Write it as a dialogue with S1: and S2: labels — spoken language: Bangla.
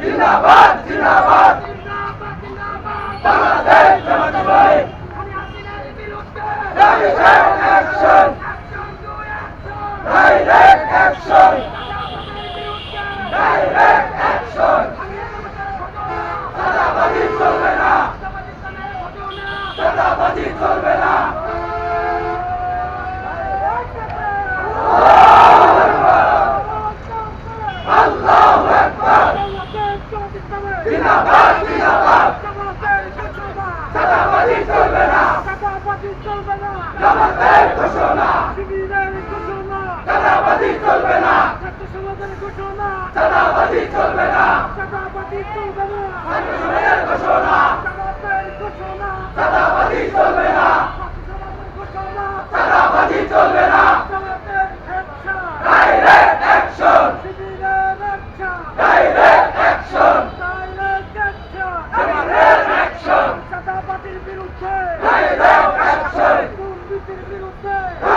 S1: জিন্দাবাদ জিন্দাবাদ। Bangladesh Jamaat Islami direct action direct action direct action চাঁদাবাজি চলবে না চাঁদাবাজি চলবে না আল্লাহু আকবার জিন্দাবাদ জিন্দাবাদ চাঁদাবাজি চলবে না। জামাতের ঘোষণা। চলবে না। চাঁদাবাজি চলবে না। ছাত্রসংঘের little thing.